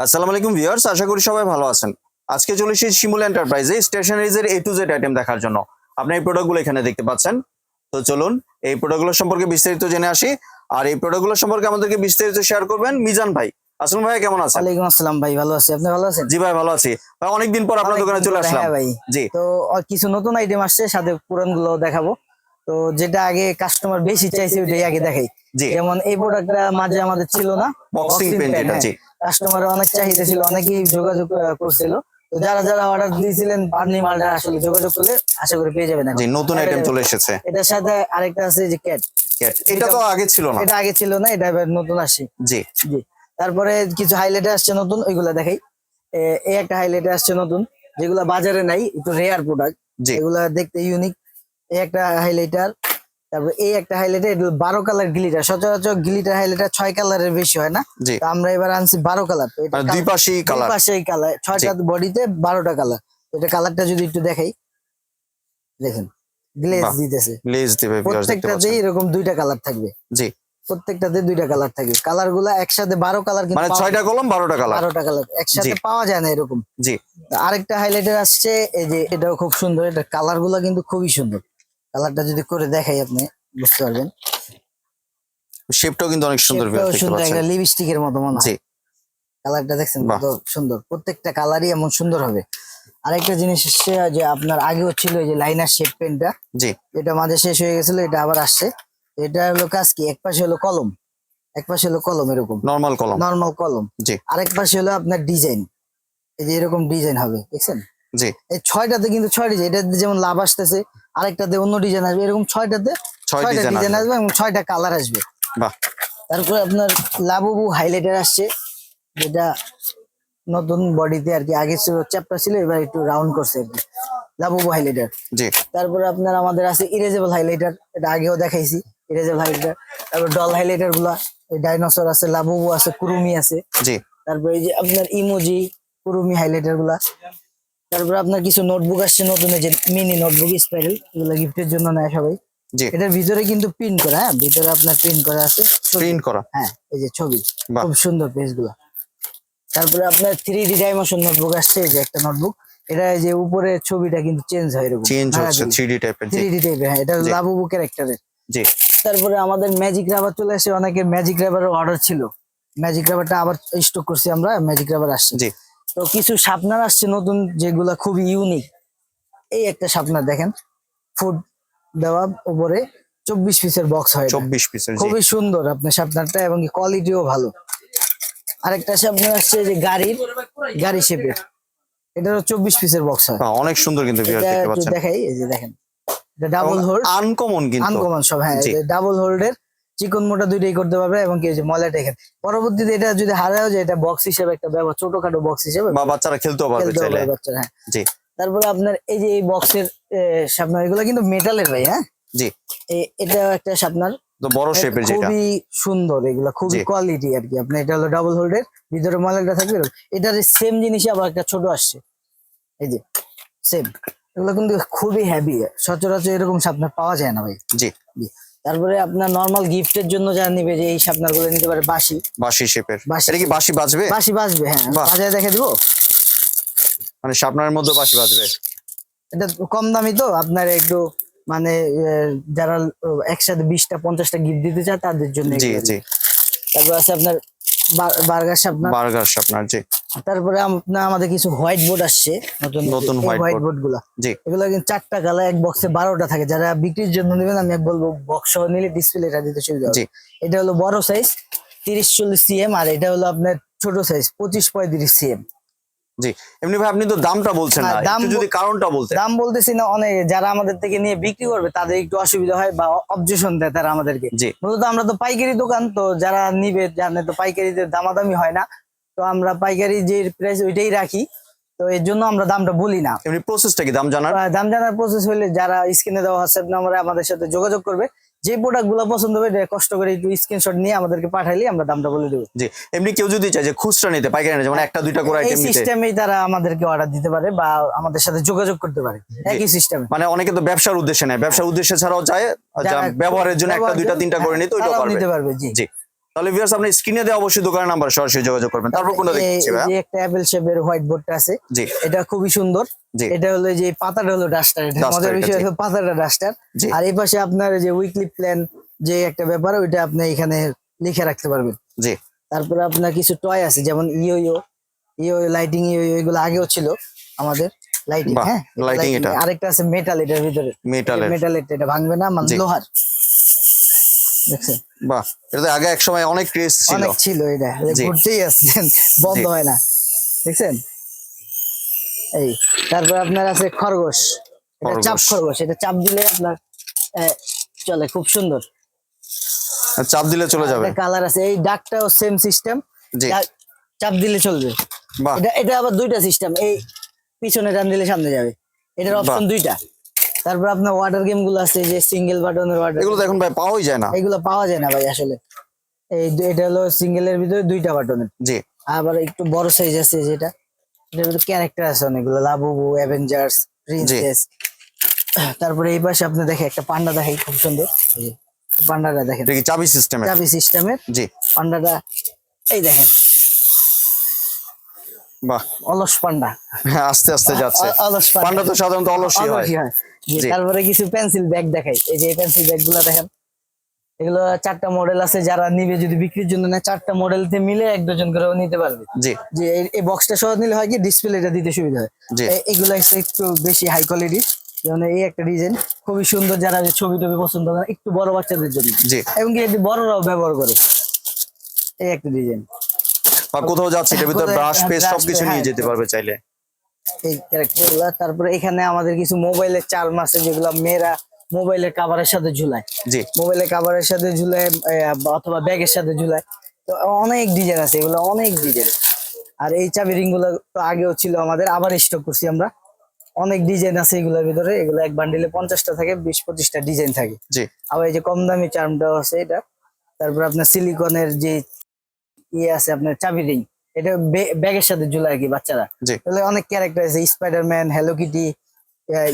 আসসালামু আলাইকুম ভিউয়ার্স আশা করি সবাই ভালো আছেন। আজকে চলে এসেছি শিমুল এন্টারপ্রাইজে স্টেশনারিজের এ টু জেড আইটেম দেখার জন্য। আপনি এই প্রোডাক্টগুলো এখানে দেখতে পাচ্ছেন। তো চলুন এই প্রোডাক্টগুলো সম্পর্কে বিস্তারিত জেনে আসি। আর এই প্রোডাক্টগুলো সম্পর্কে আমাদেরকে বিস্তারিত শেয়ার করবেন মিজান ভাই। আসলাম ভাই কেমন আছেন? ওয়ালাইকুম আসসালাম ভাই ভালো আছি। আপনি ভালো আছেন? জি ভাই ভালো আছি। ভাই অনেকদিন পর আপনার দোকানে চলে আসলাম। ভাই। জি। তো কিছু নতুন আইটেম আসছে সাথে পুরানগুলো দেখাবো। তো যেটা আগে কাস্টমার বেশি চাইছে ওইটাই আগে দেখাই। যেমন এই প্রোডাক্টটা মাঝে আমাদের ছিল না বক্সিং পেন কাস্টমার অনেক চাহিদা ছিল অনেকেই যোগাযোগ করছিল। তো যারা যারা অর্ডার দিয়েছিলেন পার্নি মালটা আসলে যোগাযোগ করলে আশা করি পেয়ে যাবেন। জি নতুন আইটেম চলে এসেছে। এটার সাথে আরেকটা আছে যে ক্যাট ক্যাট এটা তো আগে ছিল না। এটা আগে ছিল না এটা এবার নতুন আসে জি। জি। তারপরে কিছু হাইলাইটে আসছে নতুন ওইগুলা দেখাই। এই একটা হাইলাইটে আসছে নতুন যেগুলা বাজারে নাই একটু রেয়ার প্রোডাক্ট জি। এগুলা দেখতে ইউনিক এই একটা হাইলাইটার তারপর এই একটা হাইলাইটার এটা বারো কালার গিলিটার সচরাচর গিলিটার হাইলাইটার ছয় কালারের বেশি হয় না? তো আমরা এবার আনছি বারো কালার দুই পাশেই কালার পাশে কালার ছয়টা বডিতে বারোটা কালার এটা কালারটা যদি একটু দেখাই দেখেন গ্লেজ দিতেছে। দিবে প্রত্যেকটাতেই এরকম দুইটা কালার থাকবে। জি। প্রত্যেকটাতে দুইটা কালার থাকবে। কালারগুলা একসাথে বারো কালার কিন্তু মানে ছয়টা কলম বারোটা কালার বারোটা কালার একসাথে পাওয়া যায় না এরকম। জি। আরেকটা হাইলাইটার আসছে এই যে এটাও খুব সুন্দর এটা কালারগুলা কিন্তু খুবই সুন্দর। কালারটা যদি করে দেখাই আপনি বুঝতে পারবেন। শেপটাও কিন্তু অনেক সুন্দর সুন্দর একটা লিপস্টিকের মতো মনে হয়। কালারটা দেখছেন কত সুন্দর। প্রত্যেকটা কালারই এমন সুন্দর হবে। আরেকটা জিনিস এসছে যে আপনার আগেও ছিল যে লাইনার শেপ পেনটা জি। এটা মাঝে শেষ হয়ে গেছিল এটা আবার আসছে। এটা হলো কাজ কি? এক পাশে হলো কলম। এক পাশে হলো কলম এরকম। নর্মাল কলম। নর্মাল কলম। জি। আরেক পাশে হলো আপনার ডিজাইন এই যে এরকম ডিজাইন হবে দেখছেন? জি। এই ছয়টাতে কিন্তু ছয় ডিজাইন এটা যেমন লাভ আসতেছে আরেকটাতে অন্য ডিজাইন আসবে। এরকম ছয়টাতে ছয়টা ডিজাইন আসবে। এবং ছয়টা কালার আসবে। বাহ। তারপরে আপনার লাবুবু হাইলাইটার আসছে যেটা নতুন বডিতে আর কি আগে ছিল চ্যাপ্টার ছিল এবার একটু রাউন্ড করছে আর কি। লাবুবু হাইলাইটার জি। তারপরে আপনার আমাদের আছে ইরেজেবল হাইলাইটার এটা আগেও দেখাইছি ইরেজেবল হাইলাইটার তারপর ডল হাইলাইটারগুলা ডাইনোসর আছে লাবুবু আছে কুরুমি আছে। জি। তারপরে এই যে আপনার ইমোজি কুরুমি হাইলাইটারগুলা। তারপরে আপনার কিছু নোটবুক আসছে নতুন এই যে মিনি নোটবুক স্পাইরাল এগুলো গিফটের জন্য নেয় সবাই। জি। এটার ভিতরে কিন্তু প্রিন্ট করা হ্যাঁ? ভিতরে আপনার প্রিন্ট করা আছে। প্রিন্ট করা। হ্যাঁ এই যে ছবি। খুব সুন্দর পেজগুলা তারপরে আপনার থ্রি ডি ডাইমেনশন নোটবুক আসছে এই যে একটা নোটবুক এটা এই যে উপরে ছবিটা কিন্তু চেঞ্জ হয় এরকম। চেঞ্জ হচ্ছে থ্রি ডি টাইপের জি। থ্রি ডি টাইপের হ্যাঁ এটা। লাবুবু ক্যারেক্টারের জি। তারপরে আমাদের ম্যাজিক রাবার চলে আসে অনেকের ম্যাজিক রাবারের অর্ডার ছিল। ম্যাজিক রাবারটা আবার স্টক করছি আমরা ম্যাজিক রাবার আসছে। জি। তো কিছু শার্পনার আসছে নতুন যেগুলা খুবই ইউনিক এই একটা শার্পনার দেখেন ফুড দেওয়া উপরে চব্বিশ পিসের বক্স হয় চব্বিশ পিসের খুবই সুন্দর আপনার শার্পনারটা এবং কোয়ালিটিও ভালো। আরেকটা শার্পনার আসছে যে গাড়ির গাড়ি শেপের এটারও চব্বিশ পিসের বক্স হয়। অনেক সুন্দর কিন্তু দেখাই এই যে দেখেন। ডাবল হোল্ড আনকমন কিন্তু। আনকমন সব হ্যাঁ ডাবল হোল্ডের চিকন মোটা দুইটাই করতে পারবে এবং কি ময়লাটা এখানে। পরবর্তীতে এটা যদি হারাও যায় এটা বক্স হিসেবে একটা ব্যবহার ছোটখাটো বক্স হিসেবে বা বাচ্চারা খেলতেও পারবে খেলতে চাইলে। বাচ্চারা হ্যাঁ। জি। তারপরে আপনার এই যে এই বক্সের সাপনার এগুলো কিন্তু মেটালের ভাই হ্যাঁ? জি। এটা একটা সাপনার। তো বড় শেপের যেটা। খুবই সুন্দর এগুলা খুবই কোয়ালিটি আর কি। আপনার এটা হলো ডাবল হোল্ডের ভিতরে ময়লাটা থাকবে এটার সেম জিনিসই আবার একটা ছোট আসছে। এই যে সেম এগুলো কিন্তু খুবই হ্যাভি সচরাচর এরকম সাপনার পাওয়া যায় না ভাই। জি। জি। তারপরে আপনার নর্মাল গিফটের জন্য যারা নিবে যে এই সাপনারগুলো নিতে পারে বাসি বাঁশি শেপের। এটা কি বাঁশি বাজবে? বাসি বাজবে হ্যাঁ। বাজারে দেখে দিব। মানে শার্পনারের মধ্যে বাঁশি বাজবে। এটা কম দামি তো আপনার একটু মানে যারা একসাথে বিশটা পঞ্চাশটা গিফট দিতে চায় তাদের জন্য জি। জি। তারপর আছে আপনার বার্গার সাপনার বার্গার শার্পনার জি। তারপরে আপনার আমাদের কিছু হোয়াইট বোর্ড আসছে নতুন নতুন হোয়াইট বোর্ড। গুলা জি। এগুলো কিন্তু চারটা কালার এক বক্সে বারোটা থাকে। যারা বিক্রির জন্য নেবেন আমি বলব বক্স সহ নিলে ডিসপ্লেটা দিতে সুবিধা হবে। এটা হলো বড় সাইজ তিরিশ চল্লিশ সিএম আর এটা হলো আপনার ছোট সাইজ পঁচিশ পঁয়ত্রিশ সিএম জি। এমনি ভাই আপনি তো দামটা বলছেন না। হ্যাঁ, দাম একটু যদি কারণটা বলতেন। দাম বলতেছি না অনেক যারা আমাদের থেকে নিয়ে বিক্রি করবে তাদের একটু অসুবিধা হয় বা অবজেশন দেয় তারা আমাদেরকে। জি। মূলত আমরা তো পাইকারি দোকান তো যারা নিবে জানে তো পাইকারিতে দামাদামি হয় না। তো আমরা পাইকারি যে প্রাইস ওইটাই রাখি তো এর জন্য আমরা দামটা বলি না। এমনি প্রসেসটা কি দাম জানার? দাম জানার প্রসেস হলে যারা স্ক্রিনে দেওয়া হোয়াটসঅ্যাপ নাম্বারে আমাদের সাথে যোগাযোগ করবে যে প্রোডাক্টগুলো পছন্দ হবে কষ্ট করে একটু স্ক্রিনশট নিয়ে আমাদেরকে পাঠাইলে আমরা দামটা বলে দেবো। জি এমনি কেউ যদি চায় যে খুচরা নিতে পাইকারি নিতে মানে একটা দুইটা করে আইটেম নিতে সিস্টেমেই তারা আমাদেরকে অর্ডার দিতে পারে বা আমাদের সাথে যোগাযোগ করতে পারে একই সিস্টেমে মানে অনেকে তো ব্যবসার উদ্দেশ্যে নেয় ব্যবসার উদ্দেশ্যে ছাড়াও চায় ব্যবহারের জন্য একটা দুইটা তিনটা করে নিতে ওইটা পারবে। নিতে পারবে জি। জি। তাহলে ভিউয়ার্স আপনি স্ক্রিনে দেওয়া অবশ্যই দোকানের নাম্বার সরাসরি যোগাযোগ করবেন। তারপর কোনটা এই যে একটা অ্যাপেল শেপের হোয়াইট বোর্ডটা আছে জি। এটা খুবই সুন্দর। এটা হলো যে পাতাটা হলো ডাস্টার এটা মজার বিষয় হলো পাতাটা ডাস্টার আর এই পাশে আপনার যে উইকলি প্ল্যান যে একটা ব্যাপার ওইটা আপনি এখানে লিখে রাখতে পারবেন। জি। তারপরে আপনার কিছু টয় আছে যেমন ইয়ো ইয়ো লাইটিং ইয়ো এগুলো আগেও ছিল আমাদের লাইটিং হ্যাঁ? lighting এটা। আরেকটা আছে মেটাল এটার ভিতরে। মেটালের মেটালের এটা ভাঙবে না মানে লোহার। দেখছেন? বাহ এটা তো আগে এক সময় অনেক ক্রেজ ছিল। অনেক ছিল এটা ঘুরতেই আসছেন বন্ধ হয় না। দেখছেন? এই তারপর আপনার আছে খরগোশ। এটা চাপ খরগোশ। এটা চাপ দিলে আপনার চলে খুব সুন্দর। চাপ দিলে চলে যাবে। কালার আছে এই ডাকটাও সেম সিস্টেম চাপ দিলে চলবে। বাহ। এটা এটা আবার দুইটা সিস্টেম এই পিছনে টান দিলে সামনে যাবে। এটার অপশন দুইটা। তারপর আপনার ওয়াটার গেমগুলো আছে যে সিঙ্গেল বাটনের ওয়াটার এগুলো তো এখন ভাই পাওয়াই যায় না। এগুলো পাওয়া যায় না ভাই আসলে। এই এটা হলো সিঙ্গেলের ভিতরে দুইটা বাটনের জি। আবার একটু বড় সাইজ আছে যেটা। এটার ভিতরে ক্যারেক্টার আছে অনেকগুলো লাবুবু অ্যাভেঞ্জার্স প্রিন্সেস তারপরে এই পাশে আপনি দেখে একটা পান্ডা দেখাই খুব সুন্দর। পান্ডাটা দেখেন। কি চাবি সিস্টেমে চাবি সিস্টেমের জি। পান্ডাটা এই দেখেন। বাহ। অলস পান্ডা। হ্যাঁ আস্তে আস্তে যাচ্ছে। অলস পান্ডা। তো সাধারণত অলসই হয়। তারপরে কিছু পেন্সিল ব্যাগ দেখাই। এই যে পেন্সিল ব্যাগগুলা দেখেন এগুলো চারটা মডেল আছে যারা নিবে যদি বিক্রির জন্য নেয় চারটা মডেলতে মিলে এক ডজন করে নিতে পারবে। জি। যে এই- বক্সটা সহ নিলে হয় কি ডিসপ্লেটা দিতে সুবিধা হয়। জি। এগুলো একটু বেশি হাই কোয়ালিটি যেমন এই একটা ডিজাইন খুবই সুন্দর যারা যে ছবি টবি পছন্দ করে একটু বড় বাচ্চাদের জন্য। জি। এবং কি এটি বড়রাও ব্যবহার করে। এই একটা ডিজাইন বা কোথাও যাচ্ছে এটার ভিতরে ব্রাশ পেস্ট সবকিছু নিয়ে হ্যাঁ, যেতে পারবে চাইলে। এই ক্যারেক্টারগুলো তারপরে এখানে আমাদের কিছু মোবাইলের চার্ম আছে যেগুলো মেয়েরা মোবাইলের কাভারের সাথে ঝুলায়। জি। মোবাইলের কাভারের সাথে ঝুলায় অথবা ব্যাগের সাথে ঝুলায়। তো অনেক ডিজাইন আছে এগুলো অনেক ডিজাইন আর এই চাবি রিংগুলো তো আগেও ছিল আমাদের আবার স্টক করছি আমরা। অনেক ডিজাইন আছে এগুলোর ভিতরে এগুলো এক বান্ডিলে পঞ্চাশটা থাকে বিশ পঁচিশটা ডিজাইন থাকে। জি। আবার এই যে কম দামি চার্মটাও আছে এটা। তারপর আপনার সিলিকনের যে ইয়ে আছে আপনার চাবি রিং এটা ব্যাগের সাথে ঝুলায় আর কি বাচ্চারা। তাহলে অনেক ক্যারেক্টার আছে Spiderman Hello Kitty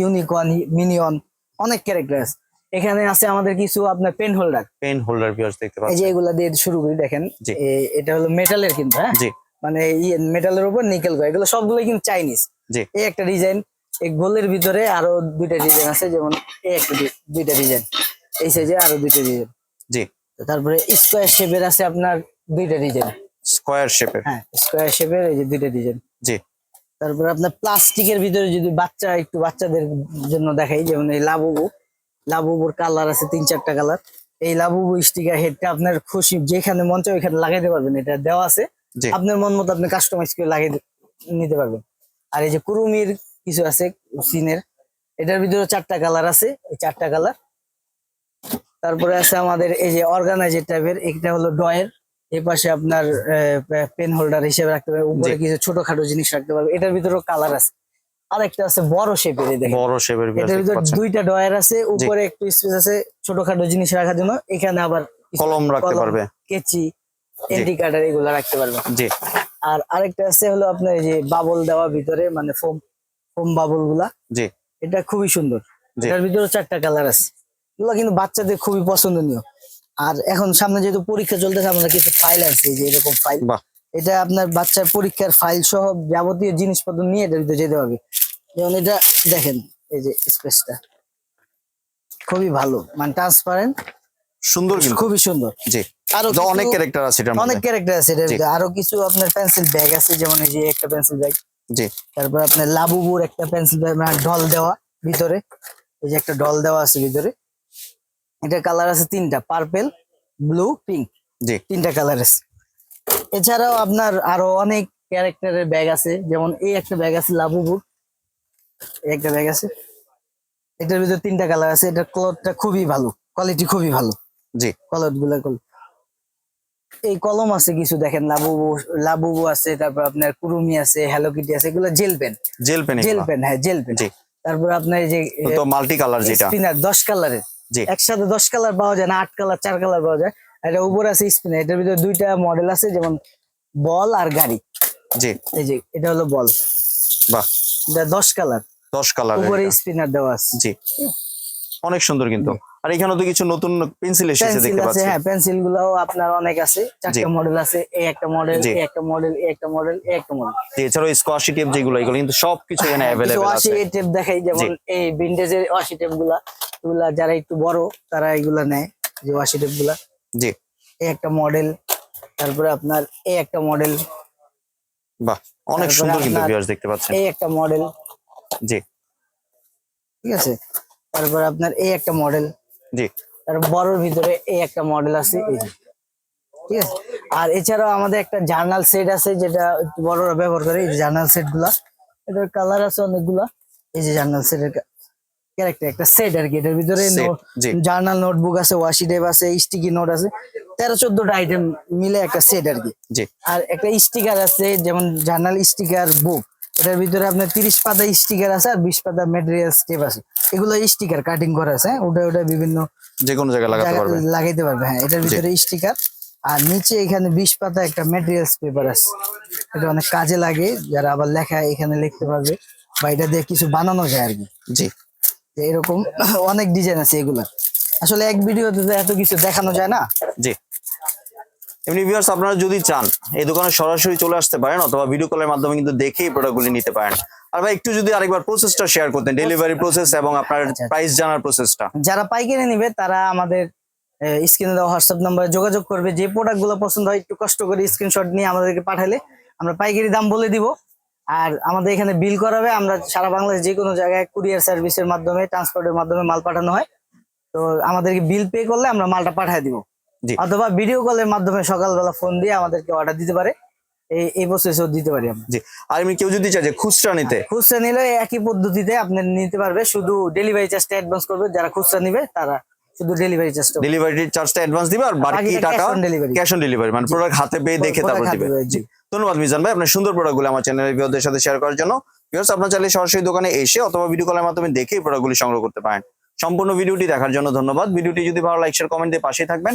unicorn minion অনেক ক্যারেক্টার আছে। এখানে আছে আমাদের কিছু আপনার pen holder pen holder viewers দেখতে এই যে এগুলা দিয়ে শুরু করি দেখেন। এটা হলো মেটালের কিন্তু হ্যাঁ? মানে ইয়ে মেটালের উপর নিকেল করে। এগুলো সবগুলো কিন্তু চাইনিজ এই একটা ডিজাইন এই গোলের ভিতরে আরও দুইটা ডিজাইন আছে যেমন এই একটা দুইটা ডিজাইন এই সাইজে আরও দুইটা ডিজাইন জি। তারপরে স্কোয়ার শেপের আছে আপনার দুইটা ডিজাইন স্কোয়ার শেপের। হ্যাঁ স্কোয়ার শেপের এই যে দুইটা ডিজাইন জি। তারপরে আপনার প্লাস্টিকের ভিতরে যদি বাচ্চা একটু বাচ্চাদের জন্য দেখাই যেমন এই লাবুবু। লাবুবুর কালার আছে তিন চারটা কালার এই লাবুবু স্টিকার হেডটা আপনার খুশি যেখানে মন চায় ওইখানে লাগাইতে পারবেন। এটা দেওয়া আছে। জি। আপনার মন মতো আপনি কাস্টমাইজ করে লাগিয়ে নিতে পারবেন। আর এই যে কুরুমির কিছু আছে সিনের এটার ভিতরে চারটা কালার আছে এই চারটা কালার তারপরে আছে আমাদের এই যে অর্গানাইজার টাইপের এটা হলো ডয়ের এই পাশে আপনার পেন হোল্ডার হিসেবে রাখতে পারবে উপরে কিছু ছোটখাটো জিনিস রাখতে পারবে এটার ভিতরেও কালার আছে। আরেকটা আছে বড় শেপের দেখেন। বড় শেপের এটার দেখতে ভিতরে দুইটা ডয়ার আছে। উপরে একটু স্পেস আছে ছোটখাটো জিনিস রাখার জন্য। এখানে আবার কলম রাখতে পারবে। কেচি এগুলো রাখতে পারবে জি। আর আরেকটা আছে হলো আপনার এই যে বাবল দেওয়া ভিতরে মানে ফোম ফোম বাবলগুলা। জি। এটা খুবই সুন্দর। এটার ভিতরে চারটা কালার আছে। এগুলো কিন্তু বাচ্চাদের খুবই পছন্দনীয়। আর এখন সামনে যেহেতু পরীক্ষা চলতেছে আমরা কিছু ফাইল আছে যে এরকম ফাইল এটা আপনার বাচ্চার পরীক্ষার ফাইল সহ যাবতীয় জিনিসপত্র নিয়ে এটার ভিতরে যেতে হবে। যেমন এটা দেখেন এই যে স্পেসটা খুবই ভালো মানে ট্রান্সপারেন্ট সুন্দর খুবই সুন্দর। জি আরও অনেক ক্যারেক্টার আছে এটার অনেক ক্যারেক্টার আছে এটার ভিতরে আরও কিছু আপনার পেন্সিল ব্যাগ আছে যেমন এই যে একটা পেন্সিল ব্যাগ জি। তারপর আপনার লাবুবুর একটা পেন্সিল ব্যাগ মানে ডল দেওয়া ভিতরে। এই যে একটা ডল দেওয়া আছে ভিতরে। এটা কালার আছে তিনটা পার্পেল ব্লু পিঙ্ক। জি। তিনটা কালার আছে। এছাড়াও আপনার আরও অনেক ক্যারেক্টারের ব্যাগ আছে যেমন এই একটা ব্যাগ আছে লাবুবুর এই একটা ব্যাগ আছে। এটার ভিতরে তিনটা কালার আছে এটা ক্লথটা খুবই ভালো কোয়ালিটি খুবই ভালো। জি। কলমগুলা কলম এই কলম আছে কিছু দেখেন লাবুবু লাবুবু আছে তারপর আপনার কুরুমি আছে হ্যালো কিটি আছে এগুলো gel pen gel pen gel pen হ্যাঁ জেল পেন তারপর আপনার এই যে তো মাল্টি কালার যেটা। স্পিনার দশ কালারের একসাথে দশ কালার পাওয়া যায় না আট কালার চার কালার পাওয়া যায়। এটা উপরে আছে স্পিন এটার ভিতরে দুইটা মডেল আছে যেমন বল আর গাড়ি। জি। এই যে এটা হলো বল। বাহ। এটা দশ কালার। দশ কালার উপরে স্পিনার দেওয়া আছে। জি। অনেক সুন্দর কিন্তু। আর এখানে তো কিছু নতুন পেন্সিল এসেছে দেখতে পাচ্ছি। হ্যাঁ পেন্সিল গুলাও আপনার অনেক আছে। চারটা মডেল আছে এই একটা মডেল এই একটা মডেল এই একটা মডেল এই একটা মডেল জি, এছাড়াও স্কোয়াশি টেপ যেগুলো এগুলো কিন্তু সবকিছু এখানে হ্যাঁ, কিছু অ্যাভেলেবেল টেপ দেখাই যেমন এই ভিন্টেজের ওয়াশি টেপগুলা এগুলা যারা একটু বড় তারা এগুলা নেয় যে ওয়াশি টেপগুলা। জি। এই একটা মডেল তারপরে আপনার এই একটা মডেল বাহ অনেক সুন্দর কিন্তু ভিউয়ার্স দেখতে পাচ্ছেন। এই একটা মডেল জি। ঠিক আছে? তারপরে আপনার এই একটা মডেল জি। তার বড়র ভিতরে এই একটা মডেল আছে এই যে। ঠিক আছে? আর এছাড়াও আমাদের একটা জার্নাল সেট আছে যেটা বড়রা ব্যবহার করে এই জার্নাল সেটগুলা। এটার কালার আছে অনেকগুলা। এই যে জার্নাল সেটের ক্যারেক্টার একটা সেট আর কি। এটার ভিতরে। জার্নাল নোটবুক আছে ওয়াশি টেপ আছে স্টিকি নোট আছে। তেরো চোদ্দটা আইটেম মিলে একটা সেট আর কি। আর একটা স্টিকার আছে যেমন জার্নাল স্টিকার বুক এটার ভিতরে আপনার তিরিশ পাতা স্টিকার আছে আর বিশ পাতা মেটেরিয়াল স্টেপ আছে। এগুলো স্টিকার কাটিং করা আছে হ্যাঁ? ওটা ওটা বিভিন্ন যে কোনো জায়গায় লাগাতে পারবে লাগাইতে পারবে হ্যাঁ এটার ভিতরে স্টিকার আর নিচে এখানে বিশ পাতা একটা মেটেরিয়ালস পেপার আছে। এটা অনেক কাজে লাগে যারা আবার লেখা এখানে লিখতে পারবে বা এটা দিয়ে কিছু বানানো যায় আর কি। জি। এরকম অনেক ডিজাইন আছে এগুলা। আসলে এক ভিডিওতে তো এত কিছু দেখানো যায় না। জি। এমনি ভিউয়ার্স আপনারা যদি চান এই দোকানে সরাসরি চলে আসতে পারেন অথবা ভিডিও কলের মাধ্যমে কিন্তু দেখেই প্রোডাক্টগুলি নিতে পারেন। আর ভাই একটু যদি আরেকবার প্রসেসটা শেয়ার করতেন ডেলিভারি প্রসেস এবং আপনার আচ্ছা। প্রাইস জানার প্রসেসটা যারা পাইকারি নেবে তারা আমাদের স্ক্রিনে দেওয়া হোয়াটসঅ্যাপ নাম্বারে যোগাযোগ করবে। যে প্রোডাক্টগুলো পছন্দ হয় একটু কষ্ট করে স্ক্রিনশট নিয়ে আমাদেরকে পাঠালে আমরা পাইকারি দাম বলে দিব। আর আমাদের এখানে বিল করাবে আমরা সারা বাংলাদেশ যে কোনো জায়গায় কুরিয়ার সার্ভিসের মাধ্যমে ট্রান্সপোর্টের মাধ্যমে মাল পাঠানো হয়। তো আমাদেরকে বিল পে করলে আমরা মালটা পাঠিয়ে দিব। অথবা ভিডিও কলের মাধ্যমে সকালবেলা ফোন দিয়ে আমাদেরকে অর্ডার দিতে পারে। এই এই প্রসেসও দিতে পারি আমরা। জি। আর এমনি কেউ যদি চায় যে খুচরা নিতে? খুচরা নিলে একই পদ্ধতিতে আপনি নিতে পারবে। শুধু ডেলিভারি চার্জটা অ্যাডভান্স করবে। যারা খুচরা নিবে তারা শুধু ডেলিভারি চার্জটা ডেলিভারি চার্জটা অ্যাডভান্স দিবে আর বাকি টাকা। ক্যাশ অন ডেলিভারি মানে প্রোডাক্ট হাতে পেয়ে দেখে তারপর দিবে। জি। ধন্যবাদ মিজান ভাই আপনার সুন্দর প্রোডাক্টগুলো আমার চ্যানেলের ভিউয়ারদের সাথে শেয়ার করার জন্য। ভিউয়ার্স আপনার চাইলে সরাসরি দোকানে এসে অথবা ভিডিও কলের মাধ্যমে দেখে প্রোডাক্টগুলি সংগ্রহ করতে পারেন। সম্পূর্ণ ভিডিওটি দেখার জন্য ধন্যবাদ। ভিডিওটি যদি ভালো লাইক শেয়ার কমেন্ট দিয়ে পাশেই থাকবেন।